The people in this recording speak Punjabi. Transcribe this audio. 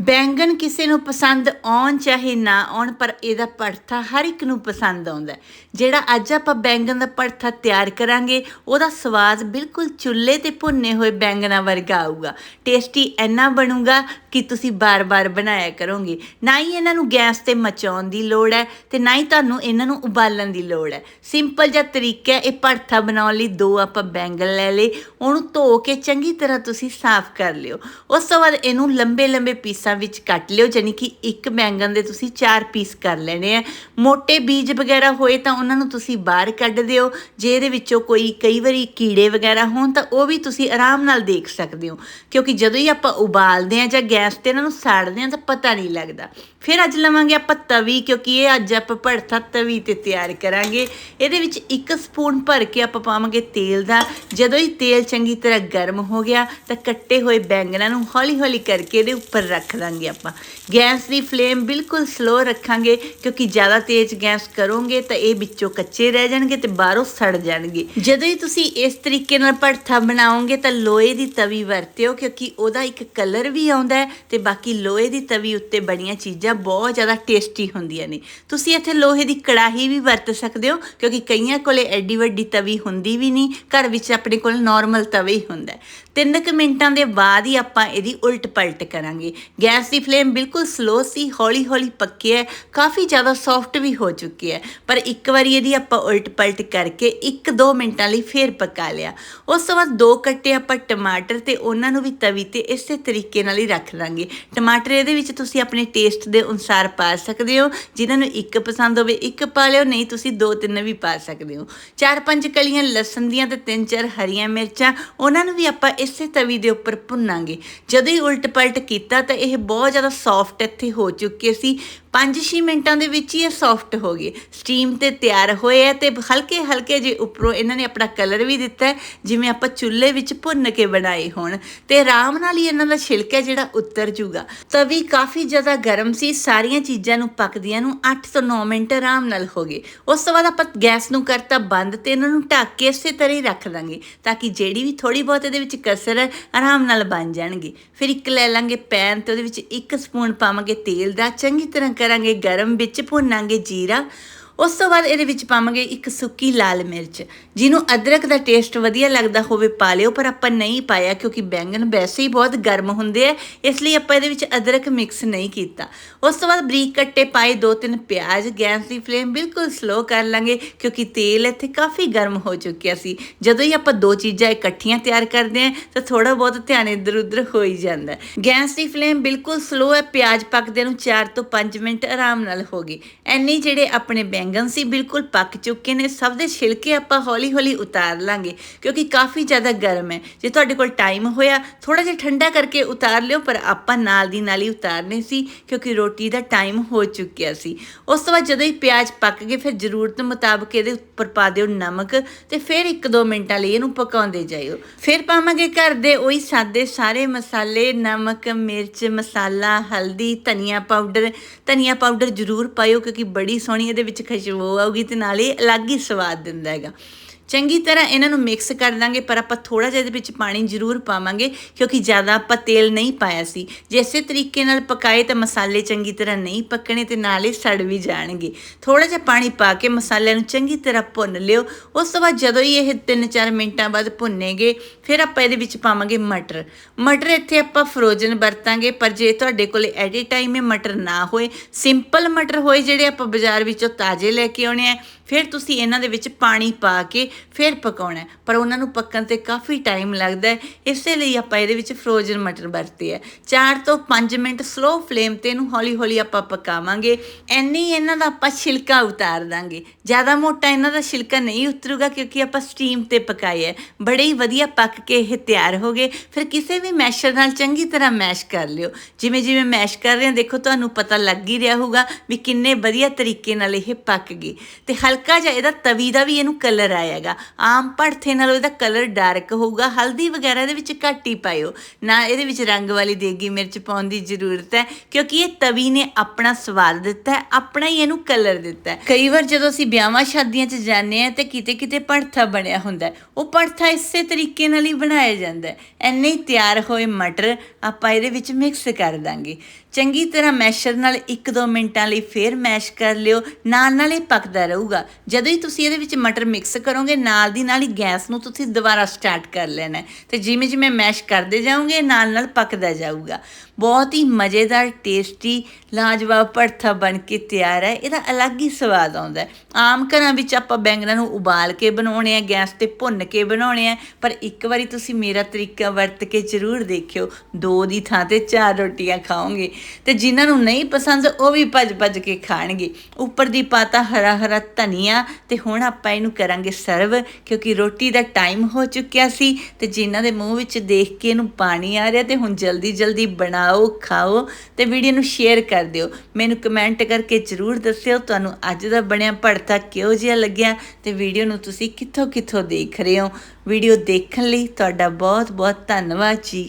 ਬੈਂਗਣ ਕਿਸੇ ਨੂੰ ਪਸੰਦ ਆਉਣ ਚਾਹੇ ਨਾ ਆਉਣ, ਪਰ ਇਹਦਾ ਪਰਥਾ ਹਰ ਇੱਕ ਨੂੰ ਪਸੰਦ ਆਉਂਦਾ ਜਿਹੜਾ ਅੱਜ ਆਪਾਂ ਬੈਂਗਣ ਦਾ ਪਰਥਾ ਤਿਆਰ ਕਰਾਂਗੇ, ਉਹਦਾ ਸਵਾਦ ਬਿਲਕੁਲ ਚੁੱਲ੍ਹੇ ਤੇ ਭੁੰਨੇ ਹੋਏ ਬੈਂਗਣਾ ਵਰਗਾ ਆਊਗਾ। ਟੇਸਟੀ ਇੰਨਾ ਬਣੂਗਾ ਕਿ ਤੁਸੀਂ ਬਾਰ-ਬਾਰ ਬਣਾਇਆ ਕਰੋਗੇ। ਨਾ ਹੀ ਇਹਨਾਂ ਨੂੰ ਗੈਸ ਤੇ ਮਚਾਉਣ ਦੀ ਲੋੜ ਹੈ ਤੇ ਨਾ ਹੀ ਤੁਹਾਨੂੰ ਇਹਨਾਂ ਨੂੰ ਉਬਾਲਣ ਦੀ ਲੋੜ ਹੈ। ਸਿੰਪਲ ਜਿਹਾ ਤਰੀਕਾ ਹੈ ਇਹ ਪਰਥਾ ਬਣਾਉਣ ਲਈ ਦੋ ਆਪਾਂ ਬੈਂਗਣ ਲੈ ਲਏ, ਉਹਨੂੰ ਧੋ ਕੇ ਚੰਗੀ ਤਰ੍ਹਾਂ ਤੁਸੀਂ ਸਾਫ਼ ਕਰ ਲਿਓ। ਉਸ ਤੋਂ ਬਾਅਦ ਇਹਨੂੰ ਲੰਬੇ-ਲੰਬੇ ਪੀਸ ਵਿੱਚ ਕੱਟ ਲਿਓ ਯਾਨੀ ਕਿ ਇੱਕ ਬੈਂਗਣ ਦੇ ਤੁਸੀਂ ਚਾਰ ਪੀਸ ਕਰ ਲੈਣੇ ਆ। ਮੋٹے ਬੀਜ ਵਗੈਰਾ ਹੋਏ ਤਾਂ ਉਹਨਾਂ ਨੂੰ ਤੁਸੀਂ ਬਾਹਰ ਕੱਢ ਦਿਓ। ਜੇ ਇਹਦੇ ਵਿੱਚੋਂ ਕੋਈ, ਕਈ ਵਾਰੀ ਕੀੜੇ ਵਗੈਰਾ ਹੋਣ ਤਾਂ ਉਹ ਵੀ ਤੁਸੀਂ ਆਰਾਮ ਨਾਲ ਦੇਖ ਸਕਦੇ ਹੋ। ਕਿਉਂਕਿ ਜਦੋਂ ਹੀ ਆਪਾਂ ਉਬਾਲਦੇ ਆ ਜਾਂ ਗੈਸ ਤੇ ਇਹਨਾਂ ਨੂੰ ਸਾੜਦੇ ਆ ਤਾਂ ਪਤਾ ਨਹੀਂ ਲੱਗਦਾ। ਫਿਰ ਅੱਜ ਲਵਾਂਗੇ ਆਪਾਂ ਤਵੀ, ਕਿਉਂਕਿ ਇਹ ਅੱਜ ਆਪਾਂ ਭੜਥਾ ਤਵੀ ਤੇ ਤਿਆਰ ਕਰਾਂਗੇ। ਇਹਦੇ ਵਿੱਚ ਇੱਕ ਸਪੂਨ ਭਰ ਕੇ ਆਪਾਂ ਪਾਵਾਂਗੇ ਤੇਲ ਦਾ। ਜਦੋਂ ਹੀ ਤੇਲ ਚੰਗੀ ਤਰ੍ਹਾਂ ਗਰਮ ਹੋ ਗਿਆ ਤਾਂ ਕੱਟੇ ਹੋਏ ਬੈਂਗਣਾਂ ਨੂੰ ਹੌਲੀ-ਹੌਲੀ ਕਰਕੇ ਇਹਦੇ ਉੱਪਰ ਰੱਖ ਦਾਂਗੇ ਆਪਾਂ। ਗੈਸ ਦੀ ਫਲੇਮ ਬਿਲਕੁਲ ਸਲੋ ਰੱਖਾਂਗੇ, ਕਿਉਂਕਿ ਜ਼ਿਆਦਾ ਤੇਜ਼ ਗੈਸ ਕਰੋਗੇ ਤਾਂ ਇਹ ਵਿੱਚੋਂ ਕੱਚੇ ਰਹਿ ਜਾਣਗੇ ਤੇ ਬਾਹਰੋਂ ਸੜ ਜਾਣਗੇ। ਜਦੋਂ ਹੀ ਤੁਸੀਂ ਇਸ ਤਰੀਕੇ ਨਾਲ ਭੜਥਾ ਬਣਾਓਗੇ ਤਾਂ ਲੋਹੇ ਦੀ ਤਵੀ ਵਰਤਿਓ, ਕਿਉਂਕਿ ਉਹਦਾ ਇੱਕ ਕਲਰ ਵੀ ਆਉਂਦਾ ਹੈ ਤੇ ਬਾਕੀ ਲੋਹੇ ਦੀ ਤਵੀ ਉੱਤੇ ਬਣੀਆਂ ਚੀਜ਼ਾਂ ਬਹੁਤ ਜ਼ਿਆਦਾ ਟੇਸਟੀ ਹੁੰਦੀਆਂ ਨੇ। ਤੁਸੀਂ ਇੱਥੇ ਲੋਹੇ ਦੀ ਕੜਾਹੀ ਵੀ ਵਰਤ ਸਕਦੇ ਹੋ, ਕਿਉਂਕਿ ਕਈਆਂ ਕੋਲੇ ਐਡੀ ਵੱਡੀ ਤਵੀ ਹੁੰਦੀ ਵੀ ਨਹੀਂ, ਘਰ ਵਿੱਚ ਆਪਣੇ ਕੋਲ ਨਾਰਮਲ ਤਵੇ ਹੀ ਹੁੰਦਾ ਹੈ। ਤਿੰਨ ਕੁ ਮਿੰਟਾਂ ਦੇ ਬਾਅਦ ਹੀ ਆਪਾਂ ਇਹਦੀ ਉਲਟ ਪਲਟ ਕਰਾਂਗੇ। ਗੈਸ ਦੀ ਫਲੇਮ ਬਿਲਕੁਲ ਸਲੋ ਸੀ ਹੌਲੀ ਹੌਲੀ ਪੱਕਿਆ ਹੈ ਕਾਫੀ ਜ਼ਿਆਦਾ ਸੌਫਟ ਵੀ ਹੋ ਚੁੱਕੀ ਹੈ ਪਰ ਇੱਕ ਵਾਰੀ ਇਹਦੀ ਆਪਾਂ ਉਲਟ ਪਲਟ ਕਰਕੇ 1-2 ਮਿੰਟਾਂ ਲਈ ਫੇਰ ਪਕਾ ਲਿਆ ਉਸ ਤੋਂ ਬਾਅਦ ਦੋ ਕੱਟੇ ਆਪਾਂ ਟਮਾਟਰ ਤੇ ਉਹਨਾਂ ਨੂੰ ਵੀ ਤਵੀ ਤੇ ਇਸੇ ਤਰੀਕੇ ਨਾਲ ਹੀ ਰੱਖ ਦਾਂਗੇ ਟਮਾਟਰ ਇਹਦੇ ਵਿੱਚ ਤੁਸੀਂ ਆਪਣੇ ਟੇਸਟ ਦੇ ਅਨੁਸਾਰ ਪਾ ਸਕਦੇ ਹੋ ਜਿਨ੍ਹਾਂ ਨੂੰ ਇੱਕ ਪਸੰਦ ਹੋਵੇ ਇੱਕ ਪਾ ਲਿਓ ਨਹੀਂ ਤੁਸੀਂ ਦੋ ਤਿੰਨ ਵੀ ਪਾ ਸਕਦੇ ਹੋ ਚਾਰ ਪੰਜ ਕਲੀਆਂ ਲਸਣ ਦੀਆਂ ਤੇ ਤਿੰਨ ਚਾਰ ਹਰੀਆਂ ਮਿਰਚਾਂ ਉਹਨਾਂ ਨੂੰ ਵੀ ਆਪਾਂ ਇਸੇ ਤਵੀ ਦੇ ਉੱਪਰ ਭੁੰਨਾਂਗੇ ਜਦੋਂ ਹੀ ਉਲਟ ਪਲਟ ਕੀਤਾ ਤਾਂ ਇਹ ਬਹੁਤ ਜ਼ਿਆਦਾ ਸੌਫਟ ਇੱਥੇ ਹੋ ਚੁੱਕੇ ਸੀ 5-6 ਮਿੰਟਾਂ ਦੇ ਵਿੱਚ ਹੀ ਇਹ ਸੌਫਟ ਹੋ ਗਏ ਸਟੀਮ ਤੇ ਤਿਆਰ ਹੋਏ ਹੈ ਤੇ ਹਲਕੇ ਹਲਕੇ ਜੇ ਉੱਪਰੋਂ ਇਹਨਾਂ ਨੇ ਆਪਣਾ ਕਲਰ ਵੀ ਦਿੱਤਾ ਜਿਵੇਂ ਆਪਾਂ ਚੁੱਲ੍ਹੇ ਵਿੱਚ ਭੁੰਨ ਕੇ ਬਣਾਏ ਹੋਣ। ਤੇ ਆਰਾਮ ਨਾਲ ਹੀ ਇਹਨਾਂ ਦਾ ਛਿਲਕਾ ਜਿਹੜਾ ਉੱਤਰ ਜੂਗਾ। ਤਵੀ ਕਾਫੀ ਜ਼ਿਆਦਾ ਗਰਮ ਸੀ, ਸਾਰੀਆਂ ਚੀਜ਼ਾਂ ਨੂੰ ਪੱਕਦੀਆਂ ਨੂੰ 8 ਤੋਂ 9 ਮਿੰਟ ਆਰਾਮ ਨਾਲ ਹੋ ਗਏ। ਉਸ ਤੋਂ ਬਾਅਦ ਆਪਾਂ ਗੈਸ ਨੂੰ ਕਰਤਾ ਬੰਦ ਤੇ ਇਹਨਾਂ ਨੂੰ ਢੱਕ ਕੇ ਇਸੇ ਤਰ੍ਹਾਂ ਹੀ ਰੱਖ ਦਾਂਗੇ ਤਾਂ ਕਿ ਜਿਹੜੀ ਵੀ ਥੋੜੀ ਬਹੁਤ ਇਹਦੇ ਵਿੱਚ ਕਸਰ ਹੈ, ਆਰਾਮ ਨਾਲ ਬਣ ਜਾਣਗੇ। ਫਿਰ ਇੱਕ ਲੈ ਲਾਂਗੇ ਪੈਨ ਤੇ ਉਹਦੇ ਵਿੱਚ ਇੱਕ ਸਪੂਨ ਪਾਵਾਂਗੇ ਤੇਲ ਦਾ, ਚੰਗੀ ਤਰ੍ਹਾਂ ਕਰਾਂਗੇ ਗਰਮ ਵਿੱਚ ਭੁੰਨਾਂਗੇ ਜੀਰਾ ਉਸ ਤੋਂ ਬਾਅਦ ਇਹਦੇ ਵਿੱਚ ਪਾਵਾਂਗੇ ਇੱਕ ਸੁੱਕੀ ਲਾਲ ਮਿਰਚ। ਜਿਹਨੂੰ ਅਦਰਕ ਦਾ ਟੇਸਟ ਵਧੀਆ ਲੱਗਦਾ ਹੋਵੇ, ਪਾ ਲਿਓ, ਪਰ ਆਪਾਂ ਨਹੀਂ ਪਾਇਆ ਕਿਉਂਕਿ ਬੈਂਗਣ ਵੈਸੇ ਹੀ ਬਹੁਤ ਗਰਮ ਹੁੰਦੇ ਆ, ਇਸ ਲਈ ਆਪਾਂ ਇਹਦੇ ਵਿੱਚ ਅਦਰਕ ਮਿਕਸ ਨਹੀਂ ਕੀਤਾ। ਉਸ ਤੋਂ ਬਾਅਦ ਬਰੀਕ ਕੱਟੇ ਪਾਏ ਦੋ ਤਿੰਨ ਪਿਆਜ਼, ਗੈਸ ਦੀ ਫਲੇਮ ਬਿਲਕੁਲ ਸਲੋ ਕਰ ਲਾਂਗੇ ਕਿਉਂਕਿ ਤੇਲ ਇੱਥੇ ਕਾਫੀ ਗਰਮ ਹੋ ਚੁੱਕਿਆ ਸੀ। ਜਦੋਂ ਹੀ ਆਪਾਂ ਦੋ ਚੀਜ਼ਾਂ ਇਕੱਠੀਆਂ ਤਿਆਰ ਕਰਦੇ ਆ ਤਾਂ ਥੋੜਾ ਬਹੁਤ ਧਿਆਨ ਇੱਧਰ ਉੱਧਰ ਹੋ ਹੀ ਜਾਂਦਾ ਗੈਸ ਦੀ ਫਲੇਮ ਬਿਲਕੁਲ ਸਲੋ ਹੈ, ਪਿਆਜ਼ ਪੱਕਦੇ ਨੂੰ 4 ਤੋਂ 5 ਮਿੰਟ ਆਰਾਮ ਨਾਲ ਹੋ ਗਏ। ਐਨੀ ਜਿਹੜੇ ਆਪਣੇ ਬੈਂਗਣ ਸੀ, ਬਿਲਕੁਲ ਪੱਕ ਚੁੱਕੇ ਨੇ। ਸਭ ਦੇ ਛਿਲਕੇ ਆਪਾਂ ਹੌਲੀ ਹੌਲੀ ਉਤਾਰ ਲਾਂਗੇ, ਕਿਉਂਕਿ ਕਾਫੀ ਜ਼ਿਆਦਾ ਗਰਮ ਹੈ। ਜੇ ਤੁਹਾਡੇ ਕੋਲ ਟਾਈਮ ਹੋਇਆ ਥੋੜਾ ਜਿਹਾ ਠੰਡਾ ਕਰਕੇ ਉਤਾਰ ਲਿਓ, ਪਰ ਆਪਾਂ ਨਾਲ ਦੀ ਨਾਲ ਹੀ ਉਤਾਰਨੇ ਸੀ, ਕਿਉਂਕਿ ਰੋਟੀ ਦਾ ਟਾਈਮ ਹੋ ਚੁੱਕਿਆ ਸੀ। ਉਸ ਤੋਂ ਬਾਅਦ ਜਦੋਂ ਹੀ ਪਿਆਜ਼ ਪੱਕ ਗਏ, ਫਿਰ ਜ਼ਰੂਰਤ ਮੁਤਾਬਕ ਇਹਦੇ ਉੱਪਰ ਪਾ ਦਿਓ ਨਮਕ ਤੇ ਫਿਰ 1-2 ਮਿੰਟਾਂ ਲਈ ਇਹਨੂੰ ਪਕਾਉਂਦੇ ਜਾਇਓ। ਫਿਰ ਪਾਵਾਂਗੇ ਘਰ ਦੇ ਉਹੀ ਸਾਦੇ ਸਾਰੇ ਮਸਾਲੇ, ਨਮਕ, ਮਿਰਚ, ਮਸਾਲਾ, ਹਲਦੀ, ਧਨੀਆ ਪਾਊਡਰ। ਧਨੀਆ ਪਾਊਡਰ ਜ਼ਰੂਰ ਪਾਇਓ, ਕਿਉਂਕਿ ਬੜੀ ਸੋਹਣੀ ਇਹਦੇ ਵਿੱਚ ਖੁਸ਼ਬੂ ਆਊਗੀ ਤੇ ਨਾਲੇ ਅਲੱਗ ਹੀ ਸਵਾਦ ਦਿੰਦਾ ਹੈਗਾ। ਚੰਗੀ ਤਰ੍ਹਾਂ ਇਹਨਾਂ ਨੂੰ ਮਿਕਸ ਕਰ ਦਾਂਗੇ ਪਰ ਆਪਾਂ ਥੋੜਾ ਜਿਹਾ ਇਹਦੇ ਵਿੱਚ ਪਾਣੀ ਜ਼ਰੂਰ ਪਾਵਾਂਗੇ, ਕਿਉਂਕਿ ਜ਼ਿਆਦਾ ਆਪਾਂ ਤੇਲ ਨਹੀਂ ਪਾਇਆ ਸੀ। ਜੇ ਇਸੇ ਤਰੀਕੇ ਨਾਲ ਪਕਾਏ ਤਾਂ ਮਸਾਲੇ ਚੰਗੀ ਤਰ੍ਹਾਂ ਨਹੀਂ ਪੱਕਣੇ ਤੇ ਹੀ ਸੜ ਵੀ ਜਾਣਗੇ। ਥੋੜਾ ਜਿਹਾ ਪਾਣੀ ਪਾ ਕੇ ਮਸਾਲਿਆਂ ਨੂੰ ਚੰਗੀ ਤਰ੍ਹਾਂ ਭੁੰਨ ਲਿਓ। ਉਸ ਤੋਂ ਬਾਅਦ ਜਦੋਂ ਹੀ ਇਹ 3-4 ਮਿੰਟਾਂ ਬਾਅਦ ਭੁੰਨੇਗੇ, ਫਿਰ ਆਪਾਂ ਇਹਦੇ ਵਿੱਚ ਪਾਵਾਂਗੇ ਮਟਰ। ਮਟਰ ਇੱਥੇ ਆਪਾਂ ਫਰੋਜ਼ਨ ਵਰਤਾਂਗੇ, ਪਰ ਜੇ ਤੁਹਾਡੇ ਕੋਲੇ ਐਟ ਏ ਟਾਈਮ ਇਹ ਮਟਰ ਨਾ ਹੋਏ ਸਿੰਪਲ ਮਟਰ ਹੋਏ ਜਿਹੜੇ ਆਪਾਂ ਬਾਜ਼ਾਰ ਵਿੱਚੋਂ ਤਾਜ਼ੇ ਲੈ ਕੇ ਆਉਣੇ ਆ ਫਿਰ ਤੁਸੀਂ ਇਹਨਾਂ ਦੇ ਵਿੱਚ ਪਾਣੀ ਪਾ ਕੇ ਫਿਰ ਪਕਾਉਣਾ ਪਰ ਉਹਨਾਂ ਨੂੰ ਪੱਕਣ ਤੇ ਕਾਫੀ ਟਾਈਮ ਲੱਗਦਾ ਹੈ। ਇਸੇ ਲਈ ਆਪਾਂ ਇਹਦੇ ਵਿੱਚ ਫਰੋਜ਼ਨ ਮਟਰ ਵਰਤੇ ਆ 4 ਤੋਂ 5 ਮਿੰਟ ਸਲੋ ਫਲੇਮ ਤੇ ਇਹਨੂੰ ਹੌਲੀ-ਹੌਲੀ ਆਪਾਂ ਪਕਾਵਾਂਗੇ। ਐਨੀ ਇਹਨਾਂ ਦਾ ਆਪਾਂ ਛਿਲਕਾ ਉਤਾਰ ਦਾਂਗੇ। ਜ਼ਿਆਦਾ ਮੋਟਾ ਇਹਨਾਂ ਦਾ ਛਿਲਕਾ ਨਹੀਂ ਉਤਰੂਗਾ ਕਿਉਂਕਿ ਆਪਾਂ ਸਟੀਮ ਤੇ ਪਕਾਏ ਹੈ। ਬੜੇ ਹੀ ਵਧੀਆ ਪੱਕ ਕੇ ਇਹ ਤਿਆਰ ਹੋ ਗਏ। ਫਿਰ ਕਿਸੇ ਵੀ ਮੈਸ਼ਰ ਨਾਲ ਚੰਗੀ ਤਰ੍ਹਾਂ ਮੈਸ਼ ਕਰ ਲਿਓ। ਜਿਵੇਂ ਜਿਵੇਂ ਮੈਸ਼ ਕਰ ਰਹੇ ਹਾਂ, ਦੇਖੋ ਤੁਹਾਨੂੰ ਪਤਾ ਲੱਗ ਹੀ ਰਿਹਾ ਹੋਊਗਾ ਵੀ ਕਿੰਨੇ ਵਧੀਆ ਤਰੀਕੇ ਨਾਲ ਇਹ ਪੱਕ ਗਏ। ਤੇ ਹਲਕਾ ਹਲਕਾ ਜਿਹਾ, ਇਹਦਾ ਤਵੀ ਦਾ ਵੀ ਇਹਨੂੰ ਕਲਰ ਆਏਗਾ ਆਮ ਭੜਥੇ ਨਾਲੋਂ ਇਹਦਾ ਕਲਰ ਡਾਰਕ ਹੋਊਗਾ। ਹਲਦੀ ਵਗੈਰਾ ਦੇ ਵਿੱਚ ਘੱਟ ਹੀ ਪਾਇਓ। ਨਾ ਇਹਦੇ ਵਿੱਚ ਰੰਗ ਵਾਲੀ ਦੇਗੀ ਮਿਰਚ ਪਾਉਣ ਦੀ ਜ਼ਰੂਰਤ ਹੈ, ਕਿਉਂਕਿ ਇਹ ਤਵੀ ਨੇ ਆਪਣਾ ਸਵਾਦ ਦਿੱਤਾ ਹੈ, ਆਪਣਾ ਹੀ ਇਹਨੂੰ ਕਲਰ ਦਿੱਤਾ ਹੈ। ਕਈ ਵਾਰ ਜਦੋਂ ਅਸੀਂ ਵਿਆਹਾਂ ਸ਼ਾਦੀਆਂ 'ਚ ਜਾਂਦੇ ਆ ਤੇ ਕਿਤੇ ਕਿਤੇ ਭੜਥਾ ਬਣਿਆ ਹੁੰਦਾ ਉਹ ਭੜਥਾ ਇਸੇ ਤਰੀਕੇ ਨਾਲ ਹੀ ਬਣਾਇਆ ਜਾਂਦਾ ਹੈ। ਐਨੇ ਹੀ ਤਿਆਰ ਹੋਏ ਮਟਰ ਆਪਾਂ ਇਹਦੇ ਵਿੱਚ ਮਿਕਸ ਕਰ ਦਾਂਗੇ। ਚੰਗੀ ਤਰ੍ਹਾਂ ਮੈਸ਼ਰ ਨਾਲ 1-2 ਮਿੰਟਾਂ ਲਈ ਫੇਰ ਮੈਸ਼ ਕਰ ਲਿਓ, ਨਾਲ ਨਾਲ ਇਹ ਪੱਕਦਾ ਰਹੂਗਾ। ਜਦੋਂ ਹੀ ਤੁਸੀਂ ਇਹਦੇ ਵਿੱਚ ਮਟਰ ਮਿਕਸ ਕਰੋਗੇ, ਨਾਲ ਦੀ ਨਾਲ ਹੀ ਗੈਸ ਨੂੰ ਤੁਸੀਂ ਦੁਬਾਰਾ ਸਟਾਰਟ ਕਰ ਲੈਣਾ ਹੈ। ਤੇ ਜਿਵੇਂ ਜਿਵੇਂ ਮੈਸ਼ ਕਰਦੇ ਜਾਓਗੇ, ਨਾਲ ਨਾਲ ਪੱਕਦਾ ਜਾਊਗਾ। ਬਹੁਤ ਹੀ ਮਜ਼ੇਦਾਰ ਟੇਸਟੀ ਲਾਜਵਾਬ ਭੜਥਾ ਬਣ ਕੇ ਤਿਆਰ ਹੈ। ਇਹਦਾ ਅਲੱਗ ਹੀ ਸਵਾਦ ਆਉਂਦਾ ਹੈ। ਆਮ ਘਰਾਂ ਵਿੱਚ ਆਪਾਂ ਬੈਂਗਣਾਂ ਨੂੰ ਉਬਾਲ ਕੇ ਬਣਾਉਣੇ ਆ, ਗੈਸ ਤੇ ਭੁੰਨ ਕੇ ਬਣਾਉਣੇ ਆ, ਪਰ ਇੱਕ ਵਾਰੀ ਤੁਸੀਂ ਮੇਰਾ ਤਰੀਕਾ ਵਰਤ ਕੇ ਜ਼ਰੂਰ ਦੇਖਿਓ। ਦੋ ਦੀ ਥਾਂ ਤੇ ਚਾਰ ਰੋਟੀਆਂ ਖਾਓਗੇ ਤੇ ਜਿਨ੍ਹਾਂ ਨੂੰ ਨਹੀਂ ਪਸੰਦ, ਉਹ ਵੀ ਭੱਜ ਭੱਜ ਕੇ ਖਾਣਗੇ। ਉੱਪਰ ਦੀ ਪਾਤਾ ਹਰਾ ਹਰਾ ਧਨੀਆ ਤੇ ਹੁਣ ਆਪਾਂ ਇਹਨੂੰ ਕਰਾਂਗੇ ਸਰਵ, ਕਿਉਂਕਿ ਰੋਟੀ ਦਾ ਟਾਈਮ ਹੋ ਚੁੱਕਿਆ ਸੀ ਤੇ ਜਿਨ੍ਹਾਂ ਦੇ ਮੂੰਹ ਵਿੱਚ ਦੇਖ ਕੇ ਇਹਨੂੰ ਪਾਣੀ ਆ ਰਿਹਾ ਤੇ ਹੁਣ ਜਲਦੀ ਜਲਦੀ ਬਣਾ ਬਣਾਓ ਖਾਓ ਤੇ ਵੀਡੀਓ ਨੂੰ ਸ਼ੇਅਰ ਕਰ ਦਿਓ। ਮੈਨੂੰ ਕਮੈਂਟ ਕਰਕੇ ਜ਼ਰੂਰ ਦੱਸਿਓ ਤੁਹਾਨੂੰ ਅੱਜ ਦਾ ਬਣਿਆ ਭੜਥਾ ਕਿਹੋ ਜਿਹਾ ਲੱਗਿਆ ਤੇ ਵੀਡੀਓ ਨੂੰ ਤੁਸੀਂ ਕਿੱਥੋਂ ਕਿੱਥੋਂ ਦੇਖ ਰਹੇ ਹੋ। ਵੀਡੀਓ ਦੇਖਣ ਲਈ ਤੁਹਾਡਾ ਬਹੁਤ ਬਹੁਤ ਧੰਨਵਾਦ ਜੀ।